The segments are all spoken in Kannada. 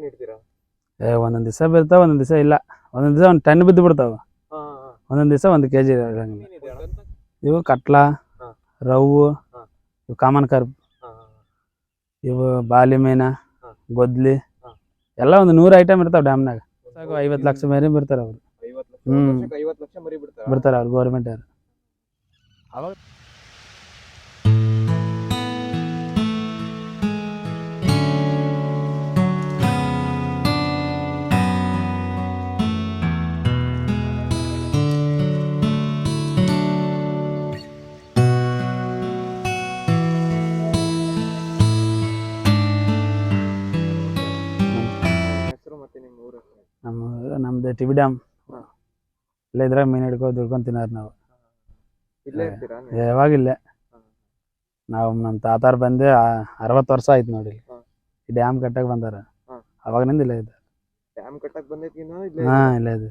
ಮೀನ್ ಹಿಡ್ತೀರಾ ಏ ಒಂದೊಂದು ದಿವಸ ಬಿರ್ತಾವ ಒಂದೊಂದು ದಿವಸ ಇಲ್ಲ. ಒಂದೊಂದು ದಿವಸ ಒಂದು ಟನ್ ಬಿದ್ದು ಬಿಡ್ತಾವ. ಒಂದೊಂದು ದಿವಸ ಒಂದು ಕೆಜಿ ಇರಂಗಿಲ್ಲ? ಇವು ಕಟ್ಲ. ರವ್ವು ಇವು ಕಾಮನ್ ಕಾರ್ಪ್ ಹಾ, ಇವು ಬಾಲಿ ಮೀನ ಗೊದ್ಲಿ. ಎಲ್ಲ ಒಂದು ನೂರು ಐಟಮ್ ಇರ್ತಾವ ಡ್ಯಾಮ್ನಾಗ. ಐವತ್ತು ಲಕ್ಷ ಮೇರೆ ಬಿಡ್ತಾರೆ ಅವ್ರು. ಬಿಡ್ತಾರ? ಬಿಡ್ತಾರೆ ಅವ್ರು ಗೌರ್ಮೆಂಟ್ ಅವ್ರು. ಅವಾಗ ನಮ್ಮ ಟಿಬಿ ಡ್ಯಾಮ್. ಇಲ್ಲ ಇದ್ರಾಗ ಮೀನು ಹಿಡ್ಕೊ ದುಡ್ಕೊಂಡು ತಿನ್ನೋರು ನಾವು. ಇಲ್ಲೇ ಇರ್ತೀರಾ ನೀವು? ಯಾವಾಗಿಲ್ಲ ನಾವು ನಮ್ಮ ತಾತಾರ್ ಬಂದೆ ಅರವತ್ತು ವರ್ಷ ಆಯ್ತು ನೋಡಿ ಹಾ. ಈ ಡ್ಯಾಮ್ ಕಟ್ಟಕ್ಕೆ ಬಂದಾರ. ಹಾ. ಅವಾಗಿನಿಂದ ಇಲ್ಲೇ ಇದೆ ಡ್ಯಾಮ್ ಕಟ್ಟಕ್ ಬಂದಿದ್ಕಿನ್ನ ಇಲ್ಲೇ? ಹಾ ಇಲ್ಲ ಇದೆ.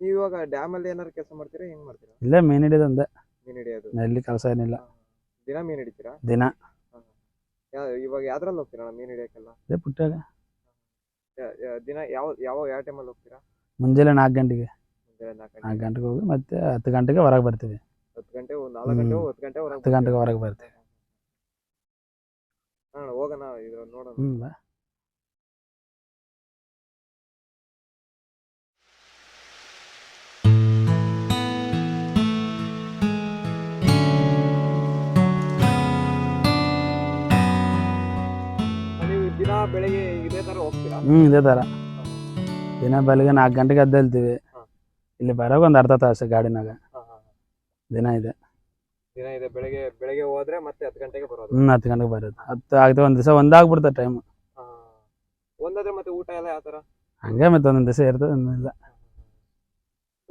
ನೀವು ಇವಾಗ ಡ್ಯಾಮ್ ಅಲ್ಲಿ ಏನಾರು ಕೆಲಸ ಮಾಡ್ತೀರಾ ಹೆಂಗ್ ಮಾಡ್ತೀರಾ? ಇಲ್ಲೇ ಮೀನು ಹಿಡಿಯೋದಂದೆ ಮೀನ್ ಹಿಡಿಯೋದು. ಎಲ್ಲಿ ಕೆಲಸ ಏನಿಲ್ಲ. ದಿನ ಮೀನ್ ಹಿಡಿತೀರಾ? ದಿನ. ಯಾ- ಇವಾಗ ಯಾವ್ದ್ರಲ್ಲಿ ಹೋಗ್ತೀರಾ ಮೀನ್ ಹಿಡಿಯಕ್ಕೆಲ್ಲ ಇದೇ ಪುಟ್ಟಾಗ ಯಾ- ಯಾ- ದಿನ ಯಾವ ಯಾವ ಯಾವ ಟೈಮಲ್ಲಿ ಹೋಗ್ತೀರಾ? ಮುಂಜಾನೆ ನಾಲ್ಕು ಗಂಟೆಗೆ. ನಾಲ್ಕು ಗಂಟೆಗೆ. ಹೋಗಿ ಮತ್ತೆ ಹತ್ತು ಗಂಟೆಗೆ ಹೊರಗೆ ಬರ್ತೀವಿ. ಹತ್ತು ಗಂಟೆ ನಾಲ್ಕು ಗಂಟೆ ಹ್ಮ್. ಹತ್ತು ಗಂಟೆ ಹೊರಗೆ ಹತ್ತು ಗಂಟೆಗೆ ಹೊರಗೆ ಬರ್ತೀವಿ. ಹೋಗೋಣ ಇದ್ರ ನೋಡೋಣ. ಹ್ಮ್ ಬಾ. ನೀವು ದಿನ ಬೆಳಗ್ಗೆ ಇದೇ ತರ ಹೋಗ್ತೀರಾ? ಹ್ಞೂ ಇದೇ ಥರ ದಿನ ಬೆಳಗ್ಗೆ ನಾಲ್ಕು ಗಂಟೆಗೆ ಎದ್ದೇಳ್ತೀವಿ. ಇಲ್ಲಿ ಬರೋಕೆ ಒಂದು ಅರ್ಧ ತಾಸು ಗಾಡಿನಾಗ. ದಿನ ಇದೆ. ದಿನ ಇದೆ. ಬೆಳಗ್ಗೆ ಬೆಳಗ್ಗೆ ಹೋದ್ರೆ ಮತ್ತೆ ಹತ್ತು ಗಂಟೆಗೆ ಬರೋದು. ಹ್ಞೂ ಹತ್ತು ಗಂಟೆಗೆ ಬರೋದು. ಹತ್ತು ಆಗ್ತದೆ ಒಂದು ದಿವಸ ಒಂದಾಗ್ಬಿಡ್ತದೆ ಟೈಮ್ ಒಂದಾದ್ರೆ ಮತ್ತೆ ಊಟ ಎಲ್ಲ ಯಾವ ತರ? ಹಂಗೆ ಮತ್ತೆ ಒಂದೊಂದು ದಿವಸ ಇರ್ತದೆ ಒಂದಿಲ್ಲ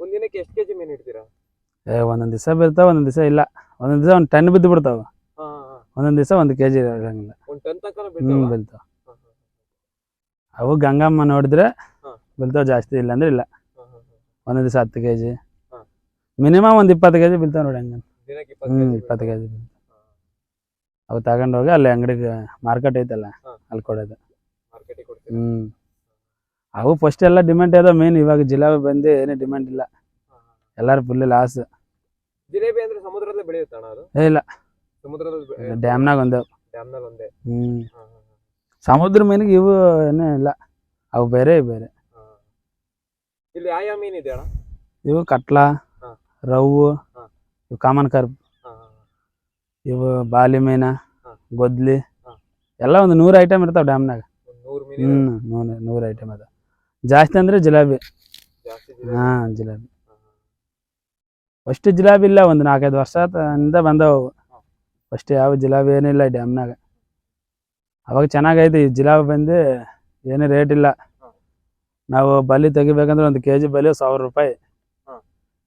ಒಂದಿನಕ್ಕೆ ದಿನಕ್ಕೆ ಎಷ್ಟು ಕೆಜಿ ಮೀನು ಹಿಡ್ತೀರಾ? ಏ ಒಂದೊಂದು ದಿವಸ ಬಿರ್ತಾವ ಒಂದೊಂದು ದಿವಸ ಇಲ್ಲ. ಒಂದೊಂದು ದಿವಸ ಒಂದು ಟನ್ ಬಿದ್ದು ಬಿಡ್ತಾವ. ಒಂದೊಂದು ದಿವಸ ಒಂದು ಕೆ ಜಿ ಇರಂಗಿಲ್ಲ. ಒಂದ್ ಟನ್ ತನಕ ಹ್ಞೂ ಬೀಳ್ತಾವ ಬೀಳ್ತಾವ ಅವು ಗಂಗಮ್ಮ ನೋಡಿದ್ರೆ. ಬೀಳ್ತಾವ ಜಾಸ್ತಿ ಇಲ್ಲ ಅಂದ್ರೆ ಇಲ್ಲ. ಒಂದೊಂದು ದಿವಸ ಹತ್ತು ಕೆ ಜಿ. ಮಿನಿಮಮ್ ಒಂದು ಇಪ್ಪತ್ತು ಕೆ ಜಿ ಬೀಳ್ತಾವ ನೋಡಿ ಹಂಗೆ ಹ್ಞೂ ಇಪ್ಪತ್ತು ಕೆ ಜಿ ಅವು ತಗೊಂಡೋಗಿ ಅಲ್ಲಿ ಅಂಗಡಿಗೆ ಮಾರ್ಕೆಟ್ ಐತಲ್ಲ ಅಲ್ಲಿ ಕೊಡೋದು. ಹ್ಞೂ ಅವು ಫಸ್ಟ್ ಎಲ್ಲ ಡಿಮ್ಯಾಂಡ್ ಅದ ಮೇನ್ ಇವಾಗ ಜಿಲಾಬಿ ಬಂದು ಏನೇ ಡಿಮ್ಯಾಂಡ್ ಇಲ್ಲ. ಎಲ್ಲರೂ ಫುಲ್ ಲಾಸ್ ಜಿಲೇಬಿ ಅಂದ್ರೆ ಸಮುದ್ರದಲ್ಲಿ ಬೆಳೆಯುತ್ತಣ್ಣ ಅದು? ಏ ಇಲ್ಲ. ಸಮುದ್ರದಲ್ಲಿ ಡ್ಯಾಮ್ನಾಗ ಒಂದೇ. ಡ್ಯಾಮ್ನಾಗ ಒಂದೇ. ಹ್ಞೂ ಸಮುದ್ರ ಮೀನಿಗೆ ಇವು ಏನೇ ಇಲ್ಲ. ಅವು ಬೇರೆ ಬೇರೆ. ಇಲ್ಲಿ ಯಾವ ಯಾವ ಮೀನ್ ಇದೆ ಅಣ್ಣ ಇವು ಕಟ್ಲ ಹಾ. ರವ್ವು ಹಾ. ಇವು ಕಾಮನ್ ಕರ್ಬ್ ಹಾ, ಹಾ, ಇವು ಬಾಲಿ ಮೀನ ಹಾ. ಗೊದ್ಲಿ ಹಾ. ಎಲ್ಲ ಒಂದು ನೂರು ಐಟಮ್ ಇರ್ತಾವ ಡ್ಯಾಮ್ನಾಗ ಒಂದ್ ನೂರು ಮೀನ್ ಹ್ಞೂ ಇದೆ. ನೂರು ನೂರು ಐಟಮ್ ಅದ ಜಾಸ್ತಿ ಅಂದ್ರೆ ಜಿಲಾಬಿ ಜಾಸ್ತಿ ಜಿಲೇಬಿ. ಹಾಂ ಜಿಲಾಬಿ. ಫಸ್ಟ್ ಜಿಲಾಬಿ ಇಲ್ಲ ಒಂದು ನಾಲ್ಕೈದು ವರ್ಷ ಇಂದ ಬಂದವು. ಫಸ್ಟ್ ಯಾವ ಜಿಲಾಬಿ ಏನಿಲ್ಲ ಡ್ಯಾಮ್ನಾಗ ಅವಾಗ ಚೆನ್ನಾಗೈತೆ ಈ ಜಿಲಾಬಿ ಬಂದು ಏನು ರೇಟ್ ಇಲ್ಲ. ನಾವು ಬಲಿ ತೆಗಿಬೇಕಂದ್ರೆ ಒಂದು ಕೆಜಿ ಬಲಿ ಸಾವಿರ ರೂಪಾಯಿ.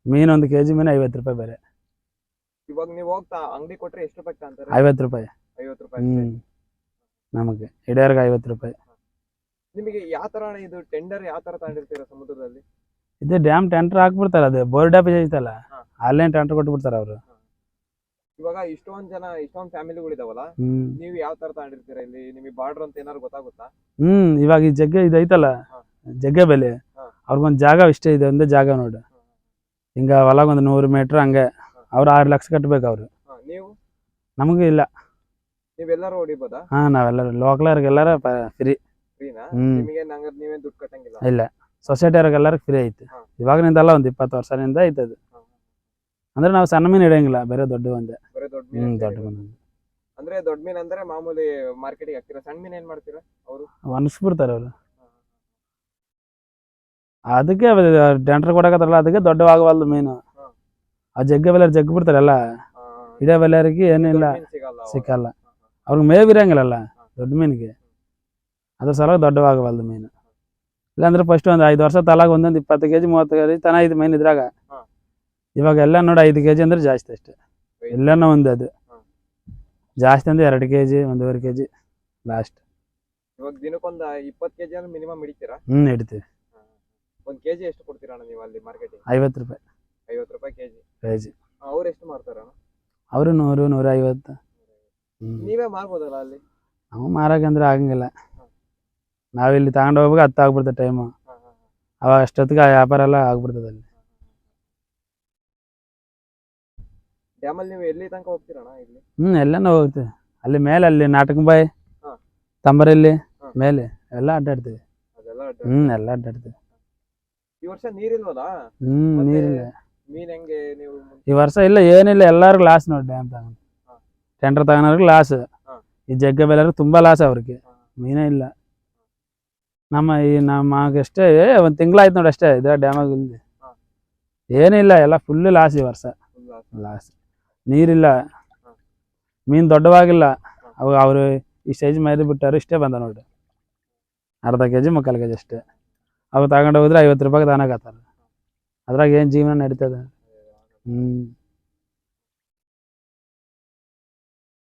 ಮೀನು ಒಂದು ಕೆಜಿ ಮೀನ್ ಐವತ್ತು ರೂಪಾಯಿ ಬೇರೆ ಇವಾಗ ನೀವು ಹೋಗ್ತಾ ಅಂಗಡಿ ಕೊಟ್ರೆ ಎಷ್ಟು ರೂಪಾಯಿ ಅಂತಾರೆ? ಐವತ್ತು ರೂಪಾಯಿ. ಐವತ್ತು ರೂಪಾಯಿ ನಮಗೆ ಹಿಡಿಯರ್ಗೆ ಐವತ್ತು ರೂಪಾಯಿ. ನಿಮಗೆ ಯಾವ ತರ ಇದು ಟೆಂಡರ್ ಯಾವ ತರ ತಗೊಂಡಿರ್ತೀರಾ ಸಮುದ್ರದಲ್ಲಿ? ಇದು ಡ್ಯಾಮ್ ಟೆಂಟರ್ ಹಾಕ್ಬಿಡ್ತಾರೆ ಅದು ಬೋರ್ಡ್ ಆಫೀಸ್ ಐತಲ್ಲ ಹಾ. ಟೆಂಟರ್ ಕೊಟ್ಬಿಡ್ತಾರೆ ಅವರು. ಇವಾಗ ಇಷ್ಟೊಂದ್ ಜನ ಇಷ್ಟೊಂದ್ ಫ್ಯಾಮಿಲಿಗಳಿದಾವಲ್ಲ ಹ್ಞೂ ನೀವು ಯಾವ ತರ ತಗೊಂಡಿರ್ತೀರಾ ಇಲ್ಲಿ? ನಿಮಗೆ ಬಾರ್ಡರ್ ಅಂತ ಏನಾದ್ರು ಗೊತ್ತಾಗುತ್ತಾ? ಹ್ಮ್ ಇವಾಗ ಈ ಜಗ್ಗೆ ಇದು ಐತಲ್ಲ. ಜಗ್ಗೆ ಬೆಲೆ. ಅವ್ರಿಗೊಂದು ಜಾಗ ಇಷ್ಟೇ ಇದೆ ಒಂದೇ ಜಾಗ ನೋಡು. ಹಿಂಗ ಹೊಲಗೆ ಒಂದು ನೂರು ಮೀಟರ್ ಹಂಗೆ ಅವ್ರು ಆರು ಲಕ್ಷ ಕಟ್ಬೇಕು ಅವ್ರು. ನೀವು? ನಮಗೆ ಇಲ್ಲ. ನೀವೆಲ್ಲರೂ ಹೊಡಿಬೋದಾ? ಹಾ ನಾವೆಲ್ಲರೂ ಲೋಕಲರ್ಗೆಲ್ಲಾರ ಫ್ರೀ ಹ್ಮ್. ನೀವೇನ್ ದುಡ್ಡು ಕಟ್ಟಂಗಿಲ್ಲ? ಇಲ್ಲ. ಸೊಸೈಟಿಯವ್ರಿಗೆಲ್ಲರೂ ಫ್ರೀ ಐತೆ. ಇವಾಗಿನಿಂದಲ್ಲ ಒಂದು ಇಪ್ಪತ್ತು ವರ್ಷದಿಂದ ಐತೆ ಅದು ಅಂದ್ರೆ ನಾವು ಸಣ್ಣ ಮೀನು ಹಿಡಿಯಂಗಿಲ್ಲ ಬೇರೆ ದೊಡ್ಡ ಒಂದೇ. ದೊಡ್ಡ ಮೀನು ಅಂದ್ರೆ ದೊಡ್ಡ ಮೀನ್ ಅಂದ್ರೆ ಮಾಮೂಲಿ ಮಾರ್ಕೆಟಿಗೆ ಹಾಕ್ತೀರಾ? ಸಣ್ಣ ಮೀನ್ ಏನ್ ಮಾಡ್ತೀರಾ ಅವರು? ಒಣಗಿಸ್ಬಿಡ್ತಾರೆ ಅವರು. ಅದಕ್ಕೆ ಟೆಂಟ್ರ್ ಕೊಡಕತ್ತಾರಲ್ಲ ಅದಕ್ಕೆ ದೊಡ್ಡವಾಗವಲ್ದು ಮೀನು. ಆ ಜಗ್ಗ ಬೆಲೆ ಜಗ್ಗಿ ಬಿಡ್ತಾರಲ್ಲ ಹಿಡಿಯ ಬೆಲೆಯರಿಗೆ ಏನಿಲ್ಲ. ಸಿಕ್ಕಲ್ಲ. ಅವ್ರಿಗೆ ಮೇವಿರಂಗಿಲ್ಲಲ್ಲ ದೊಡ್ಡ ಮೀನಿಗೆ ಅದ್ರ ಸಲುವಾಗಿ ದೊಡ್ಡವಾಗವಲ್ದು ಮೀನು ಇಲ್ಲಾಂದ್ರೆ ಫಸ್ಟ್ ಒಂದು ಐದು ವರ್ಷ ತಲಾಗ ಒಂದೊಂದು ಇಪ್ಪತ್ತು ಕೆ ಜಿ ಮೂವತ್ತು ಕೆ ಜಿ ತನ ಐದು ಮೀನು ಇದ್ರಾಗ. ಇವಾಗ ಎಲ್ಲ ನೋಡಿ ಐದು ಕೆ ಜಿ ಅಂದ್ರೆ ಜಾಸ್ತಿ ಅಷ್ಟೇ. ಎಲ್ಲನೂ ಒಂದು ಅದು ಜಾಸ್ತಿ ಅಂದ್ರೆ ಎರಡು ಕೆ ಜಿ ಒಂದೂವರೆ ಕೆ ಜಿ ಲಾಸ್ಟ್ ಇವಾಗ ದಿನಕ್ಕೊಂದ್ ಇಪ್ಪತ್ತು ಕೆಜಿ ಅಂದ್ರೆ ಮಿನಿಮಮ್ ಹಿಡಿತೀರಾ ಹ್ಞೂ ಹಿಡಿತೀವಿ ಒಂದ್ ಕೆಜಿ ಎಷ್ಟು ಕೊಡ್ತೀರಾ ಅಣ್ಣ ನೀವು ಅಲ್ಲಿ ಮಾರ್ಕೆಟಿಂಗ್? ಐವತ್ತು ರೂಪಾಯಿ. ಐವತ್ತು ರೂಪಾಯಿ ಕೆಜಿ. ಕೆ ಜಿ ಅವ್ರು ಎಷ್ಟು ಮಾರ್ತಾರ ಅವರು ನೂರು ನೂರ ಐವತ್ತು ಹ್ಞೂ ನೀವೇ ಮಾರ್ಬೋದಲ್ಲ ಅಲ್ಲಿ? ನಾವು ಮಾರಕಂದ್ರೆ ಆಗಂಗಿಲ್ಲ. ನಾವಿಲ್ಲಿ ತಗೊಂಡು ಹೋಗ್ಬೇಕು ಹತ್ತು ಆಗ್ಬಿಡ್ತದೆ ಟೈಮು ಹಾ, ಹಾ, ಹಾ. ಅವಾಗ ಅಷ್ಟೊತ್ತಿಗೆ ಆ ವ್ಯಾಪಾರ ಎಲ್ಲ ಆಗ್ಬಿಡ್ತದೆ ಅಲ್ಲಿ. ಡ್ಯಾಮಲ್ಲಿ ನೀವು ಎಲ್ಲಿ ತನಕ ಹೋಗ್ತೀರಣ್ಣ ಇಲ್ಲಿ? ಹ್ಞೂ ಎಲ್ಲನೂ ಹೋಗ್ತೀವಿ. ಅಲ್ಲಿ ಮೇಲೆ ಅಲ್ಲಿ ನಾಟಕ ಬಾಯಿ ಹಾ. ತಂಬರಲ್ಲಿ ಹಾ. ಮೇಲೆ ಎಲ್ಲ ಅಡ್ಡಾಡ್ತೀವಿ. ಅದೆಲ್ಲ ಅಡ್ಡ ಹ್ಞೂ ಎಲ್ಲ ಅಡ್ಡಾಡ್ತೀವಿ. ಈ ವರ್ಷ ನೀರಿಲ್ವಲ್ಲ? ಹ್ಮ್ ನೀರಿಲ್ಲ ಮೀನ್ ಹೆಂಗೆ ನೀವು ಈ ವರ್ಷ ಇಲ್ಲ ಏನಿಲ್ಲ ಎಲ್ಲರಿಗೂ ಲಾಸ್ ನೋಡಿ ಡ್ಯಾಮ್ ತಗೊಂಡು. ಟೆಂಡರ್ ತಗೊಂಡ್ರಿಗೆ ಲಾಸ್ ಈ ಜಗ್ಗ ಬೆಲೆಯವ್ರಿಗೆ ತುಂಬಾ ಲಾಸ್ ಅವ್ರಿಗೆ. ಮೀನ ಇಲ್ಲ. ನಮ್ಮ ಈ ನಮ್ಮ ಅಷ್ಟೇ ಒಂದು ತಿಂಗಳಾಯ್ತು ನೋಡಿ ಅಷ್ಟೇ ಇದ್ರ ಡ್ಯಾಮಾಗ ಇಲ್ಲಿ ಏನಿಲ್ಲ ಎಲ್ಲ ಫುಲ್ ಲಾಸ್ ಈ ವರ್ಷ. ಲಾಸ್ ನೀರಿಲ್ಲ. ಮೀನ್ ದೊಡ್ಡವಾಗಿಲ್ಲ. ಅವ್ರು ಅವಾಗ ಅವರು ಈ ಸೈಜ್ ಮೈದು ಬಿಟ್ಟಾರು ಇಷ್ಟೇ ಬಂದ ನೋಡ್ರಿ. ಅರ್ಧ ಕೆ ಜಿ ಮುಕ್ಕಾಲು ಕೆ ಜಿ ಅಷ್ಟೇ. ಅವು ತಗೊಂಡು ಹೋದ್ರೆ ಐವತ್ತು ರೂಪಾಯಿಗೆ ತಾನಾಗತ್ತಾರ ಅದ್ರಾಗ ಏನು ಜೀವನ ನಡೀತದೆ? ಹ್ಞೂ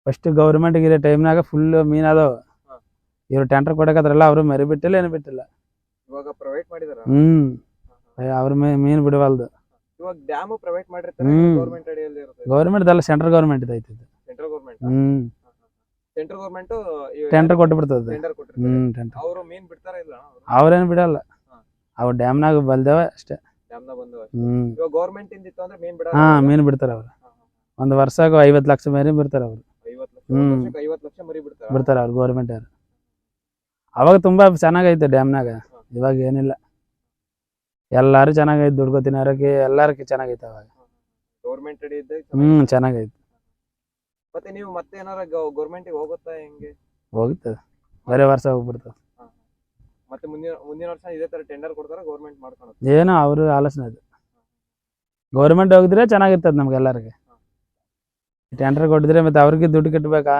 ಫಸ್ಟ್ ಗೌರ್ಮೆಂಟ್ಗೆ ಇರೋ ಟೈಮ್ನಾಗ ಫುಲ್ ಮೀನ್ ಅದಾವ. ಇವ್ರು ಟೆಂಡರ್ ಕೊಡಕತ್ತಾರಲ್ಲ ಅವರು ಮರಿ ಬಿಟ್ಟಿಲ್ಲ ಏನು ಬಿಟ್ಟಿಲ್ಲ. ಇವಾಗ ಪ್ರೈವೇಟ್ ಮಾಡಿದಾರ? ಹ್ಮ್. ಅವ್ರ ಮೀನ್ ಬಿಡವಲ್ದು. ಇವಾಗ ಡ್ಯಾಮ್ ಪ್ರೈವೇಟ್ ಮಾಡಿರ್ತಾರೆ. ಗೌರ್ಮೆಂಟ್ ಅಡಿಯಲ್ಲಿ ಇರುತ್ತೆ ಗೌರ್ಮೆಂಟ್ ಅಲ್ಲ ಸೆಂಟ್ರಲ್ ಗೌರ್ಮೆಂಟ್ ಐತಿ ಇದು. Central government hmm. Central government tender ಕೊಟ್ಟು ಬಿಡ್ತದೆ ಟೆಂಡರ್ ಕೊಟ್ಟಿರ್ತಾರೆ. ಹ್ಮ್ ಟೆಂಡರ್ ಅವರು ಮೀನ್ ಬಿಡ್ತಾರ ಇಲ್ಲ ಅವ್ರೇನ್ ಬಿಡಲ್ಲ. ಅವು ಡ್ಯಾಮ್ನಾಗ ಬಲ್ದೇವ ಅಷ್ಟೇ. ಹ್ಮ್. ಇವಾಗ ಗೌರ್ಮೆಂಟ್ ಇಂದಿತ್ತು ಅಂದ್ರೆ ಮೀನ್ ಬಿಡ ಹಾ ಮೀನು ಬಿಡ್ತಾರ ಅವ್ರು. ಒಂದ್ ವರ್ಷಕ್ಕೆ ಐವತ್ತು ಲಕ್ಷ ಮರಿ ಬಿಡ್ತಾರ ಅವ್ರು. ಹ್ಮ್. ಐವತ್ತು ಲಕ್ಷ ಮರಿ ಬಿಡ್ತಾರ. ಬಿಡ್ತಾರ ಅವ್ರು ಗೌರ್ಮೆಂಟ್ ಅವ್ರು. ಅವಾಗ ತುಂಬಾ ಚೆನ್ನಾಗೈತೆ ಡ್ಯಾಮ್ನಾಗ ಇವಾಗ ಏನಿಲ್ಲ. ಎಲ್ಲಾರು ಚೆನ್ನಾಗೈತೆ ದುಡ್ಕೊ ತಿನ್ನಾರಕ್ಕೆ ಎಲ್ಲಾರಕ್ಕೆ ಚೆನ್ನಾಗೈತೆ ಅವಾಗ. ಗೌರ್ಮೆಂಟ್ ಅಡಿ ಹ್ಮ್ ಚೆನ್ನಾಗೈತೆ ಮತ್ತೆ ನೀವು ಮತ್ತೆ ಏನಾರ ಗೌರ್ಮೆಂಟ್ ಹೋಗುತ್ತಾ ಹೆಂಗೆ? ಹೋಗುತ್ತೆ ಬರೀ ವರ್ಷ ಹೋಗ್ಬಿಡ್ತದೆ. ಮತ್ತೆ ಮುಂದಿನ ಮುಂದಿನ ವರ್ಷ ಇದೇ ತರ ಟೆಂಡರ್ ಕೊಡ್ತಾರ ಗೌರ್ಮೆಂಟ್ ಮಾಡ್ಕೊಂಡು ಏನೋ ಅವ್ರ ಆಲೋಚನೆ ಅದು. ಗೌರ್ಮೆಂಟ್ ಹೋಗಿದ್ರೆ ಚೆನ್ನಾಗಿರ್ತದ ನಮ್ಗೆಲ್ಲರಿಗೆ ಟೆಂಡರ್ ಕೊಟ್ಟಿದ್ರೆ ಮತ್ತೆ ಅವ್ರಿಗೆ ದುಡ್ಡು ಕಟ್ಟಬೇಕಾ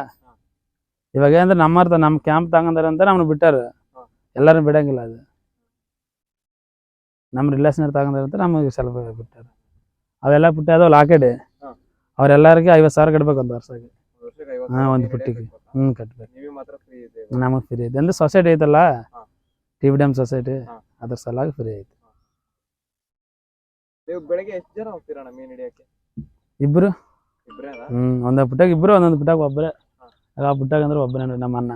ಇವಾಗ ಏನಂದ್ರೆ ನಮ್ಮರ್ಥ ನಮ್ಮ ಕ್ಯಾಂಪ್ ತಗೊಂಡಾರ ಅಂತ ನಮ್ಮನ್ನ ಬಿಟ್ಟಾರ. ಎಲ್ಲಾರು ಬಿಡಂಗಿಲ್ಲ ಅದು. ನಮ್ಮ ರಿಲೇಷನ್ ತಗೊಂಡಾರ ಅಂತ ನಮಗೆ ಸ್ವಲ್ಪ ಬಿಟ್ಟಾರ. ಅವೆಲ್ಲ ಪುಟ್ಟಿ ಅದಾವ ಲಾಕಡೆ. ಹಾ. ಐವತ್ ಐವತ್ತು ಸಾವಿರ ಕಟ್ಬೇಕು ಒಂದು ವರ್ಷಕ್ಕೆ. ಹಾ, ಒಂದ್ ಪುಟ್ಟಿಗೆ. ಹ್ಮ್ ಹ್ಞೂ ಕಟ್ಬೇಕು ನಮಗ್ ಫ್ರೀ ಇದೆ ಅಂದ್ರೆ ಸೊಸೈಟಿ ಐತಲ್ಲ. T V dam society. ಅದ್ರ ಸಲಾಗಿ ಫ್ರೀ ಐತಿ ನೀವು ಬೆಳಗ್ಗೆ ಎಷ್ಟು ಜನ ಹೋಗ್ತೀರಣ್ಣ ಮೀನ್ ಹಿಡಿಯಕ್ಕೆ? ಇಬ್ರು? ಇಬ್ರೇನಾ? ಹ್ಮ್ ಒಂದೊಂದು ಪುಟ್ಟಾಗ ಇಬ್ರು ಒಂದೊಂದು ಪುಟ್ಟಾಗ ಒಬ್ರೆ. ಆ ಪುಟ್ಟಾಗ ಅಂದ್ರೆ ಒಬ್ಬನೇ ನಮ್ಮ ಅಣ್ಣ